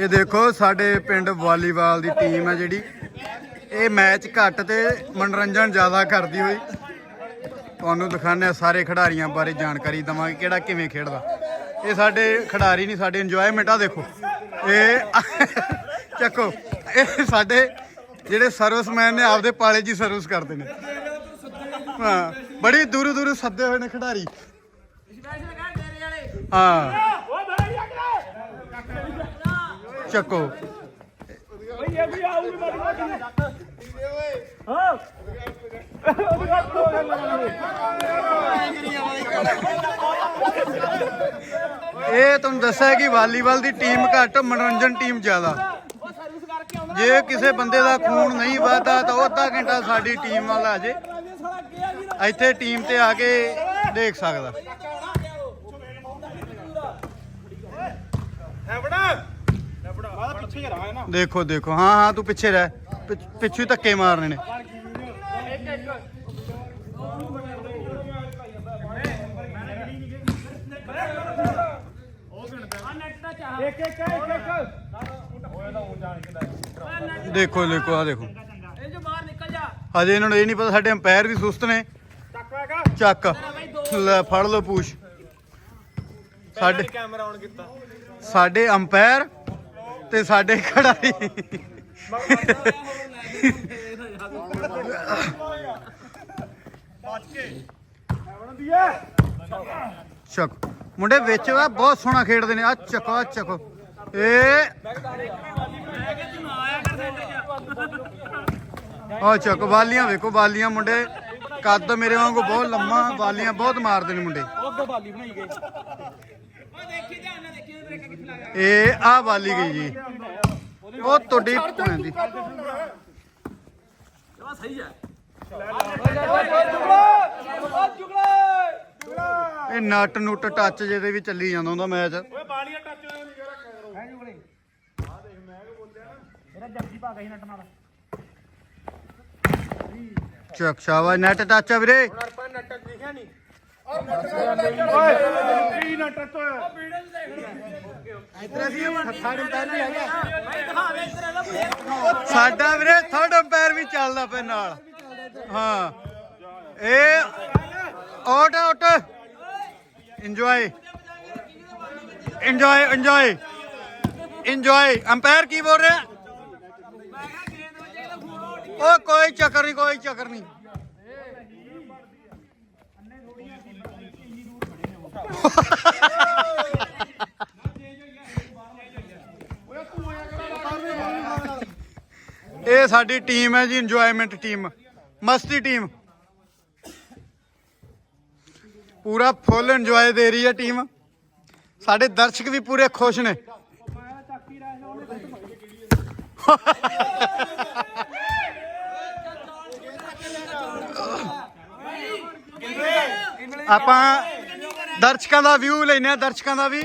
ਇਹ ਦੇਖੋ, ਸਾਡੇ ਪਿੰਡ ਵਾਲੀਬਾਲ ਦੀ ਟੀਮ ਹੈ ਜਿਹੜੀ। ਇਹ ਮੈਚ ਘੱਟ ਤੇ ਮਨੋਰੰਜਨ ਜ਼ਿਆਦਾ ਕਰਦੀ ਹੋਈ। ਤੁਹਾਨੂੰ ਦਿਖਾਉਂਦੇ ਹਾਂ ਸਾਰੇ ਖਿਡਾਰੀਆਂ ਬਾਰੇ ਜਾਣਕਾਰੀ ਦਵਾਂਗੇ ਕਿਹੜਾ ਕਿਵੇਂ ਖੇਡਦਾ। ਇਹ ਸਾਡੇ ਖਿਡਾਰੀ ਨਹੀਂ, ਸਾਡੇ ਇੰਜੋਇਮੈਂਟ ਆ ਦੇਖੋ। ਇਹ ਚੱਕੋ, ਇਹ ਸਾਡੇ ਜਿਹੜੇ ਸਰਵਿਸਮੈਨ ਨੇ ਆਪਦੇ ਪਾਲੇ ਜੀ ਸਰਵਿਸ ਕਰਦੇ ਨੇ। ਹਾਂ, ਬੜੀ ਦੂਰੋਂ ਦੂਰੋਂ ਸੱਦੇ ਹੋਏ ਨੇ ਖਿਡਾਰੀ। ਹਾਂ। ਚੱਕੋ। ਇਹ ਤੁਹਾਨੂੰ ਦੱਸਿਆ ਕਿ ਵਾਲੀਬਾਲ ਦੀ ਟੀਮ ਘੱਟ, ਮਨੋਰੰਜਨ ਟੀਮ ਜ਼ਿਆਦਾ। ਜੇ ਕਿਸੇ ਬੰਦੇ ਦਾ ਖੂਨ ਨਹੀਂ ਵੱਧਦਾ, ਤਾਂ ਉਹ ਅੱਧਾ ਘੰਟਾ ਸਾਡੀ ਟੀਮ ਨਾਲ ਆ ਜੇ। ਇੱਥੇ ਟੀਮ ਤੇ ਆ ਕੇ ਦੇਖ ਸਕਦਾ। ਦੇਖੋ ਦੇਖੋ। ਹਾਂ ਹਾਂ ਤੂੰ ਪਿੱਛੇ ਰਹਿ। ਪਿੱਛ- ਪਿੱਛੇ ਹੀ ਧੱਕੇ ਮਾਰਨੇ ਨੇ। ਦੇਖੋ ਦੇਖੋ ਆ ਦੇਖੋ। ਹਜੇ ਇਹਨਾਂ ਨੂੰ ਇਹ ਨਹੀਂ ਪਤਾ ਸਾਡੇ ਅੰਪਾਇਰ ਵੀ ਸੁਸਤ ਨੇ। ਚੱਕ। ਲੈ ਫੜ ਲਓ ਪੂਛ। ਸਾਡੇ ਕੈਮਰਾ ਆਨ ਕੀਤਾ। ਸਾਡੇ ਅੰਪਾਇਰ ਤੇ ਸਾਡੇ ਖਿਡਾਰੀ ਚੱਕ। ਮੁੰਡੇ ਵਿੱਚ ਵਾ ਬਹੁਤ ਸੋਹਣਾ ਖੇਡਦੇ ਨੇ। ਆ ਚੱਕੋ ਆ ਚੱਕੋ। ਏ। ਆ ਚੱਕ ਵਾਲੀਆਂ ਵੇਖੋ ਵਾਲੀਆਂ ਮੁੰਡੇ। ਕੱਦ ਮੇਰੇ ਵਾਂਗੂ ਬਹੁਤ ਲੰਮਾ ਵਾਲੀਆਂ ਬਹੁਤ ਮਾਰਦੇ ਨੇ ਮੁੰਡੇ। ਉਹ ਬਾਲੀ ਬਣਾਈ ਗਈ। ਇਹ ਆ ਵਾਲੀ ਗਈ ਜੀ। ਉਹ ਤੁਹਾਡੀ ਭੈਣ ਦੀ। ਇਹ ਨਟ ਨੁੱਟ ਟੱਚ ਜਿਹਦੇ ਵੀ ਚੱਲੀ ਜਾਂਦਾ ਹੁੰਦਾ ਮੈਚ ਓਏ ਬਾਲੀਆਂ ਟੱਚ ਹੋਇਆ ਨਹੀਂ ਜਰਾ ਕਰੋ ਚੱਕ ਸ਼ਾਵਾ ਨੈਟ ਟੱਚ ਆ ਵੀਰੇ। ਪਰ ਨੱਟ ਦਿਖਿਆ ਨਹੀਂ ਓਏ। ਕੀ ਨਾ ਟੱਚ ਹੋਇਆ? ਸਾਡਾ ਵੀਰੇ ਥਰਡ ਅੰਪਾਇਰ ਵੀ ਚੱਲਦਾ ਪਏ ਨਾਲ। ਹਾਂ। ਇਹ out out enjoy enjoy enjoy enjoy umpire ਕੀ ਬੋਲ ਰਿਹਾ? ਉਹ ਕੋਈ ਚੱਕਰ ਨਹੀਂ ਕੋਈ ਚੱਕਰ ਨਹੀਂ। ਇਹ ਸਾਡੀ ਟੀਮ ਹੈ ਜੀ ਇੰਜੋਇਮੈਂਟ ਟੀਮ ਮਸਤੀ ਟੀਮ ਪੂਰਾ ਫੁੱਲ ਇੰਜੋਏ ਦੇ ਰਹੀ ਹੈ ਟੀਮ ਸਾਡੇ ਦਰਸ਼ਕ ਵੀ ਪੂਰੇ ਖੁਸ਼ ਨੇ। ਆਪਾਂ ਦਰਸ਼ਕਾਂ ਦਾ ਵਿਊ ਲੈਨੇ ਆ ਦਰਸ਼ਕਾਂ ਦਾ ਵੀ।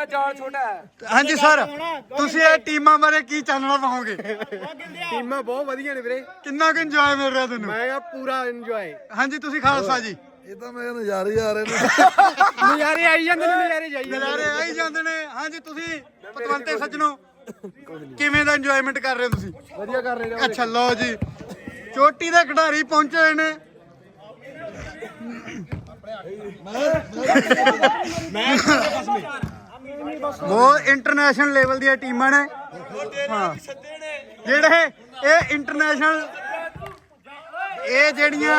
ਦਾ ਜਾਲ ਛੋਟਾ ਹੈ ਹਾਂਜੀ ਸਰ ਤੁਸੀਂ ਇਹ ਟੀਮਾਂ ਬਾਰੇ ਕੀ ਚਾਨਣਾ ਪਾਓਗੇ ਟੀਮਾਂ ਬਹੁਤ ਵਧੀਆ ਨੇ ਵੀਰੇ ਕਿੰਨਾ ਕੁ ਇੰਜੋਏ ਮਿਲ ਰਿਹਾ ਤੁਹਾਨੂੰ ਮੈਂ ਆ ਪੂਰਾ ਇੰਜੋਏ ਹਾਂਜੀ ਤੁਸੀਂ ਖਾਲਸਾ ਜੀ ਇਹ ਤਾਂ ਮੈਂ ਨਜ਼ਾਰੇ ਹੀ ਆ ਰਹੇ ਨੇ ਨਜ਼ਾਰੇ ਆਈ ਜਾਂਦੇ ਨੇ ਨਜ਼ਾਰੇ ਜਾਈ ਨਜ਼ਾਰੇ ਆਈ ਜਾਂਦੇ ਨੇ ਹਾਂਜੀ ਤੁਸੀਂ ਪਤਵੰਤੇ ਸੱਜਣੋ ਕਿਵੇਂ ਦਾ ਇੰਜੋਇਮੈਂਟ ਕਰ ਰਹੇ ਹੋ ਤੁਸੀਂ ਵਧੀਆ ਕਰ ਰਹੇ ਅੱਛਾ ਲਓ ਜੀ ਚੋਟੀ ਦੇ ਖਿਡਾਰੀ ਪਹੁੰਚੇ ਹੋਏ ਨੇ ਬਹੁਤ ਇੰਟਰਨੈਸ਼ਨਲ ਲੈਵਲ ਦੀਆਂ ਟੀਮਾਂ ਨੇ। ਹਾਂ। ਜਿਹੜੇ ਇਹ ਇੰਟਰਨੈਸ਼ਨਲ ਇਹ ਜਿਹੜੀਆਂ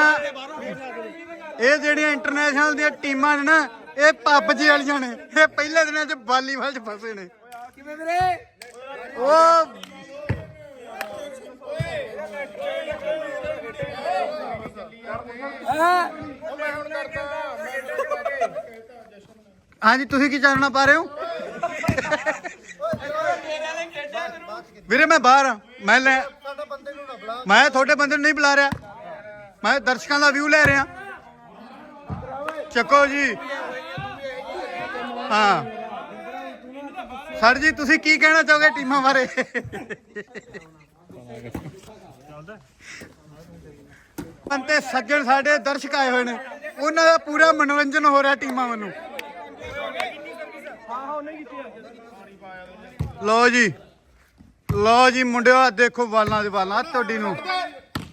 ਇਹ ਜਿਹੜੀਆਂ ਇੰਟਰਨੈਸ਼ਨਲ ਦੀਆਂ ਟੀਮਾਂ ਨੇ ਨਾ ਇਹ ਪੱਬਜੀ ਵਾਲੀਆਂ ਨੇ। ਇਹ ਪਹਿਲੇ ਦਿਨਾਂ 'ਚ ਵਾਲੀਬਾਲ 'ਚ ਫਸੇ ਨੇ। ਕਿਵੇਂ ਵੀਰੇ ਉਹ ਹਾਂਜੀ ਤੁਸੀਂ ਕੀ ਚਾਨਣਾ ਪਾ ਰਹੇ ਹੋ? ਵੀਰੇ ਮੈਂ ਬਾਹਰ ਆ। ਮੈਂ ਲੈ ਮੈਂ ਤੁਹਾਡੇ ਬੰਦੇ ਨੂੰ ਨਹੀਂ ਬੁਲਾ ਰਿਹਾ। ਮੈਂ ਦਰਸ਼ਕਾਂ ਦਾ ਵਿਊ ਲੈ ਰਿਹਾ। ਚੱਕੋ ਜੀ। ਹਾਂ। ਸਰ ਜੀ ਤੁਸੀਂ ਕੀ ਕਹਿਣਾ ਚਾਹੋਗੇ ਟੀਮਾਂ ਬਾਰੇ? ਅੰਤੇ ਸੱਜਣ ਸਾਡੇ ਦਰਸ਼ਕ ਆਏ ਹੋਏ ਨੇ। ਉਹਨਾਂ ਦਾ ਪੂਰਾ ਮਨੋਰੰਜਨ ਹੋ ਰਿਹਾ ਟੀਮਾਂ ਵੱਲੋਂ। ਲਓ ਜੀ। ਲਓ ਜੀ ਮੁੰਡਿਓ, ਆਹ ਦੇਖੋ ਵਾਲਾਂ ਦੇ ਵਾਲਾਂ ਤੁਹਾਡੀ ਨੂੰ।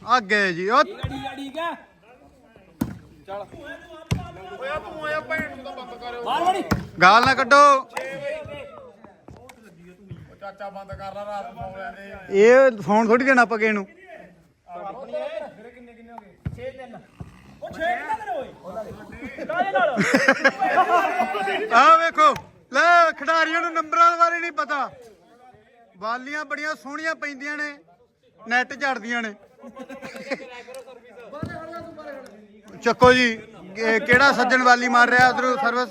ਆ ਗਏ ਜੀ, ਉਹ ਗਾਲ ਨਾ ਕੱਢੋ। ਚਾਚਾ ਬੰਦ ਕਰ ਲਾ ਰਾਤ ਨੂੰ ਲੈਂਦੇ ਇਹ ਫੋਨ ਥੋੜੀ ਦੇਣਾ ਆਪਾਂ ਕਿਸੇ ਨੂੰ। ਆ ਵੇਖੋ, ਲੈ, ਖਿਡਾਰੀਆਂ ਨੂੰ ਨੰਬਰਾਂ ਬਾਰੇ ਨਹੀਂ ਪਤਾ। ਵਾਲੀਆਂ ਬੜੀਆਂ ਸੋਹਣੀਆਂ ਪੈਂਦੀਆਂ ਨੇ ਨੈਟ ਝੜਦੀਆਂ ਨੇ। ਚੱਕੋ ਜੀ ਕਿਹੜਾ ਸੱਜਣ ਵਾਲੀ ਮਾਰ ਰਿਹਾ ਉਧਰੋਂ ਸਰਵਿਸ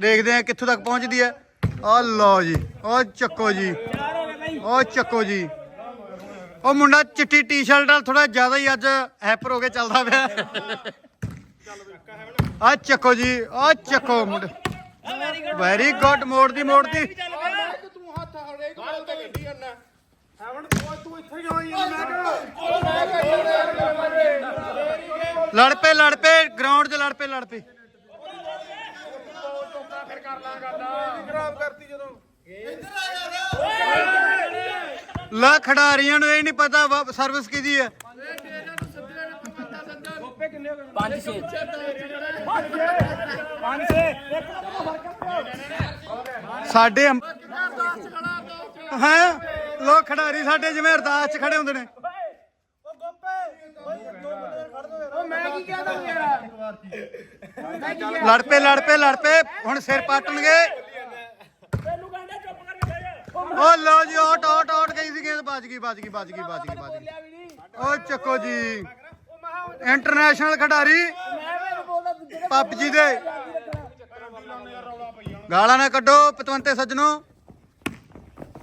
ਦੇਖਦੇ ਆ ਕਿੱਥੋਂ ਤੱਕ ਪਹੁੰਚਦੀ ਹੈ। ਆ ਲਓ ਜੀ ਉਹ ਚੱਕੋ ਜੀ ਉਹ ਚੱਕੋ ਜੀ। ਉਹ ਮੁੰਡਾ ਚਿੱਟੀ ਟੀ-ਸ਼ਰਟ ਨਾਲ ਥੋੜਾ ਜ਼ਿਆਦਾ ਹੀ ਅੱਜ ਹੈਪਰ ਹੋ ਕੇ ਚੱਲਦਾ ਪਿਆ। ਆ ਚੱਕੋ ਜੀ ਆ ਚੱਕੋ ਮੁੰਡਾ। ਵੈਰੀ ਗੁੱਡ ਮੋੜਦੀ ਮੋੜਦੀ ਤੂੰ ਹੱਥ ਹੜੇ ਕੋਲ ਤੇ ਗੱਡੀ ਆਣਾ ਹੈਵਨ ਤੂੰ ਇੱਥੇ ਕਿਉਂ ਆਈ ਮੈਂ ਲੜ ਪਏ ਲੜ ਪਏ ਗਰਾਊਂਡ 'ਚ ਲੜ ਪਏ ਲੜ ਪਏ। ਖਰਾਬ ਕਰਤੀ ਜਦੋਂ। ਲਾ ਖਿਡਾਰੀਆਂ ਨੂੰ ਇਹ ਨਹੀਂ ਪਤਾ ਸਰਵਿਸ ਕਿਹਦੀ ਹੈ ਸਾਡੇ ਹੈਂ? ਲੋਕ ਖਿਡਾਰੀ ਸਾਡੇ ਜਿਵੇਂ ਅਰਦਾਸ 'ਚ ਖੜੇ ਹੁੰਦੇ ਨੇ। ਉਹ ਮੈਂ ਕੀ ਕਹਿ ਦੂੰ ਯਾਰ? ਲੜ ਪਏ ਲੜ ਪਏ ਲੜ ਪਏ। ਹੁਣ ਸਿਰ ਪਾਟਣਗੇ। ਉਹ ਲਓ ਜੀ ਆਊਟ ਆਊਟ ਆਊਟ ਗਈ ਸੀ ਗੇਂਦ ਵੱਜ ਗਈ ਵੱਜ ਗਈ ਵੱਜ ਗਈ ਵੱਜ ਗਈ ਵੱਜ ਗਈ। ਉਹ ਚੱਕੋ ਜੀ। ਇੰਟਰਨੈਸ਼ਨਲ ਖਿਡਾਰੀ। ਪੱਬਜੀ ਦੇ। ਗਾਲਾਂ ਨਾ ਕੱਢੋ ਪਤਵੰਤੇ ਸੱਜਣੋ।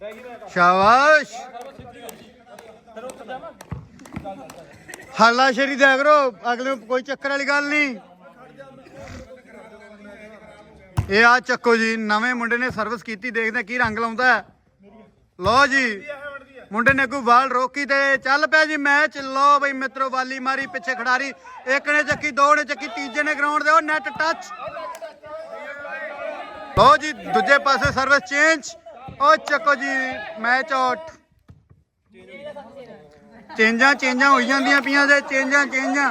ਸ਼ਾਬਾਸ਼। ਹਾਲਾ ਸ਼ਰੀ ਦਿਆ ਕਰੋ, ਅਗਲੇ ਨੂੰ ਕੋਈ ਚੱਕਰ ਵਾਲੀ ਗੱਲ ਨਹੀਂ। ਇਹ ਆ ਚੱਕੋ ਜੀ, ਨਵੇਂ ਮੁੰਡੇ ਨੇ ਸਰਵਿਸ ਕੀਤੀ, ਦੇਖਦੇ ਕੀ ਰੰਗ ਲਾਉਂਦਾ ਹੈ। ਲਓ ਜੀ, ਮੁੰਡੇ ਨੇ ਕੋਈ ਬਾਲ ਰੋਕੀ ਤੇ ਚੱਲ ਪਿਆ ਜੀ ਮੈਚ। ਲਓ ਬਈ ਮਿੱਤਰੋ, ਵਾਲੀ ਮਾਰੀ, ਪਿੱਛੇ ਖਿਡਾਰੀ, ਇੱਕ ਨੇ ਚੱਕੀ, ਦੋ ਨੇ ਚੱਕੀ, ਤੀਜੇ ਨੇ ਗਰਾਊਂਡ ਦੇ ਉਹ ਨੈਟ ਟੱਚ ਲਓ ਜੀ, ਦੂਜੇ ਪਾਸੇ ਸਰਵਿਸ ਚੇਂਜ ਉਹ ਚੱਕੋ ਜੀ ਮੈਚ ਆਊਟ ਚੇਂਜਾਂ ਚੇਂਜਾਂ ਹੋਈ ਜਾਂਦੀਆਂ ਪਈਆਂ ਤੇ ਚੇਂਜਾਂ ਚੇਂਜਾਂ।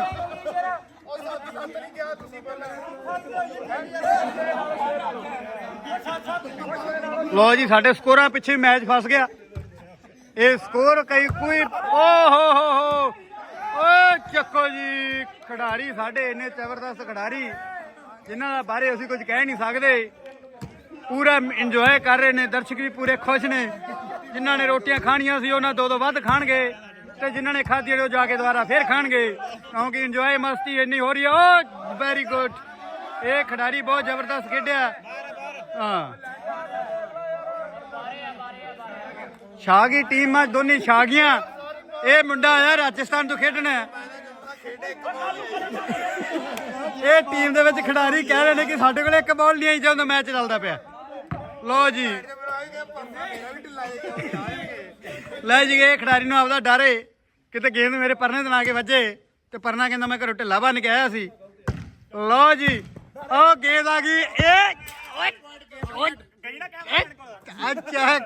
ਲੋ ਜੀ, ਸਾਡੇ ਸਕੋਰਾਂ ਪਿੱਛੇ ਮੈਚ ਫਸ ਗਿਆ। ਇਹ ਸਕੋਰ ਕਈ ਕੋਈ ਓ ਹੋ ਹੋ ਹੋ। ਓ ਚੱਕੋ ਜੀ, ਖਿਡਾਰੀ ਸਾਡੇ ਇੰਨੇ ਜ਼ਬਰਦਸਤ ਖਿਡਾਰੀ, ਜਿਨ੍ਹਾਂ ਦਾ ਬਾਰੇ ਅਸੀਂ ਕੁਝ ਕਹਿ ਨਹੀਂ ਸਕਦੇ। ਪੂਰਾ ਇੰਜੋਏ ਕਰ ਰਹੇ ਨੇ, ਦਰਸ਼ਕ ਵੀ ਪੂਰੇ ਖੁਸ਼ ਨੇ। ਜਿਨ੍ਹਾਂ ਨੇ ਰੋਟੀਆਂ ਖਾਣੀਆਂ ਸੀ, ਉਹਨਾਂ ਦੋ ਦੋ ਵੱਧ ਖਾਣਗੇ ਤੇ ਜਿਨ੍ਹਾਂ ਨੇ ਖਾਧੀ ਉਹ ਜਾ ਕੇ ਦੁਬਾਰਾ ਫੇਰ ਖਾਣਗੇ। ਕਿਉਂਕਿ ਇੰਜੋਏ ਮਸਤੀ ਇੰਨੀ ਹੋ ਰਹੀ ਹੈ ਓ ਵੈਰੀ ਗੁੱਡ ਇਹ ਖਿਡਾਰੀ ਬਹੁਤ ਜ਼ਬਰਦਸਤ ਖੇਡਿਆ। ਹਾਂ। ਸ਼ਾਗੀ ਟੀਮ ਆ, ਦੋਨੇ ਸ਼ਾਗੀਆਂ ਇਹ ਮੁੰਡਾ ਆਇਆ ਰਾਜਸਥਾਨ ਤੋਂ ਖੇਡਣਾ। ਇਹ ਟੀਮ ਦੇ ਵਿੱਚ ਖਿਡਾਰੀ ਕਹਿ ਰਹੇ ਨੇ ਕਿ ਸਾਡੇ ਕੋਲ ਇੱਕ ਬਾਲ ਨਹੀਂ ਆਈ, ਜਦੋਂ ਮੈਚ ਚੱਲਦਾ ਪਿਆ। ਲੋ ਜੀ। ਲੈ ਜੀ ਇਹ ਖਿਡਾਰੀ ਨੂੰ ਆਪਦਾ ਡਰ ਏ। ਕਿਤੇ ਗੇਂਦ ਮੇਰੇ ਪਰਨੇ ਤੇ ਨਾ ਕੇ ਵੱਜੇ ਤੇ ਪਰਨਾ ਕਹਿੰਦਾ ਮੈਂ ਘਰੋਂ ਢਿੱਲਾ ਬਣ ਕੇ ਆਇਆ ਸੀ। ਲੋ ਜੀ ਉਹ ਗੇਂਦ ਆ ਗਈ। ਇਹ ਓਏ ਓਏ, ਅੱਛਾ।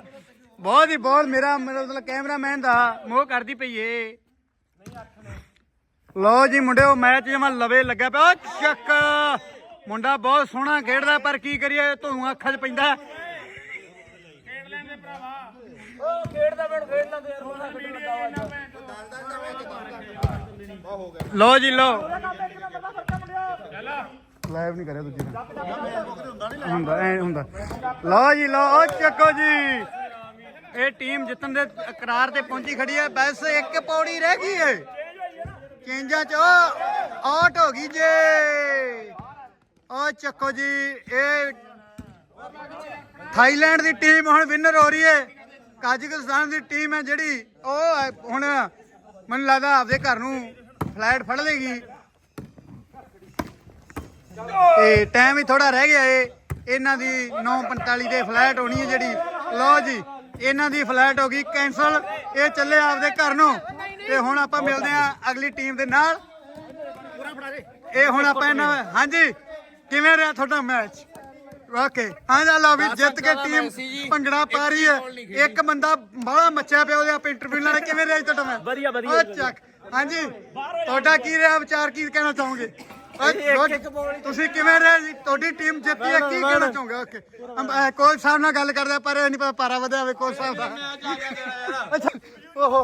ਬਹੁਤ ਹੀ, ਬਹੁਤ ਮੇਰਾ ਮਤਲਬ ਕੈਮਰਾਮੈਨ ਦਾ ਮੋਹ ਕਰਦੀ ਪਈ ਏ। ਲੋ ਜੀ ਮੁੰਡਿਓ, ਮੈਚ ਜਮਾ ਲਵੇ ਲੱਗਾ ਪਿਆ। ਓ ਚੱਕ ਮੁੰਡਾ ਬਹੁਤ ਸੋਹਣਾ ਖੇਡਦਾ, ਪਰ ਕੀ ਕਰੀਏ ਤੁਹਾਨੂੰ ਅੱਖਾਂ 'ਚ ਪੈਂਦਾ। ਲੋ ਜੀ ਲੋ ਲਾਈਵ ਨਹੀਂ ਕਰਿਆ ਦੂਜੀ ਨੇ ਹੁੰਦਾ ਐ ਹੁੰਦਾ। ਲਓ ਜੀ ਲਓ ਉਹ ਚੱਕੋ ਜੀ। ਇਹ ਟੀਮ ਜਿੱਤਣ ਦੇ ਇਕਰਾਰ ਤੇ ਪਹੁੰਚੀ ਖੜੀ ਹੈ। ਬਸ ਇੱਕ ਪੌੜੀ ਰਹਿ ਗਈ ਹੈ ਚੇਂਜਾਂ ਚ ਆਊਟ ਹੋ ਗਈ ਜੇ। ਉਹ ਚੱਕੋ ਜੀ ਇਹ ਥਾਈਲੈਂਡ ਦੀ ਟੀਮ ਹੁਣ ਵਿਨਰ ਹੋ ਰਹੀ ਹੈ। ਕਾਜ਼ਕਿਸਤਾਨ ਦੀ ਟੀਮ ਹੈ ਜਿਹੜੀ, ਉਹ ਹੁਣ ਮੈਨੂੰ ਲੱਗਦਾ ਆਪਦੇ ਘਰ ਨੂੰ ਫਲੈਟ ਫੜ ਲੇਗੀ ਤੇ ਟਾਈਮ ਹੀ ਥੋੜਾ ਰਹਿ ਗਿਆ ਏ। ਇਹਨਾਂ ਦੀ 9:45 ਦੇ ਫਲੈਟ ਹੋਣੀ ਹੈ ਜਿਹੜੀ। ਲਓ ਜੀ, ਇਹਨਾਂ ਦੀ ਫਲੈਟ ਹੋ ਗਈ ਕੈਨਸਲ ਇਹ ਚੱਲੇ ਆਪਦੇ ਘਰ ਨੂੰ। ਤੇ ਹੁਣ ਆਪਾਂ ਮਿਲਦੇ ਹਾਂ ਅਗਲੀ ਟੀਮ ਦੇ ਨਾਲ। ਇਹ ਹੁਣ ਆਪਾਂ ਇਹਨਾਂ ਹਾਂਜੀ, ਕਿਵੇਂ ਰਿਹਾ ਤੁਹਾਡਾ ਮੈਚ ਓਕੇ ਹਾਂ ਜਾ ਲਓ ਵੀ ਜਿੱਤ ਕੇ ਟੀਮ ਭੰਗੜਾ ਪਾ ਰਹੀ ਹੈ। ਇੱਕ ਬੰਦਾ ਬਾਹਲਾ ਮੱਚਿਆ ਪਿਆ ਉਹਦੇ ਆਪ ਇੰਟਰਵਿਊ ਲੈਣਾ ਕਿਵੇਂ ਰਿਹਾ ਤੁਹਾਡਾ ਮੈਚ ਵਧੀਆ ਵਧੀਆ ਚੱਕ। ਹਾਂਜੀ ਤੁਹਾਡਾ ਕੀ ਰਿਹਾ ਵਿਚਾਰ ਕੀ ਕਹਿਣਾ ਚਾਹੋਗੇ? ਤੁਸੀਂ ਕਿਵੇਂ ਰਹੇ ਜੀ? ਤੁਹਾਡੀ ਟੀਮ ਜਿੱਤੀ ਹੈ ਕੀ ਕਹਿਣਾ ਚਾਹੋਗੇ? ਓਕੇ ਕੋਚ ਸਾਹਿਬ ਨਾਲ ਗੱਲ ਕਰਦੇ ਪਰ ਇਹ ਨਹੀਂ ਪਤਾ ਪਾਰਾ ਵਧਿਆ ਹੋਵੇ ਕੋਚ ਸਾਹਿਬ ਦਾ। ਅੱਛਾ ਓਹੋ।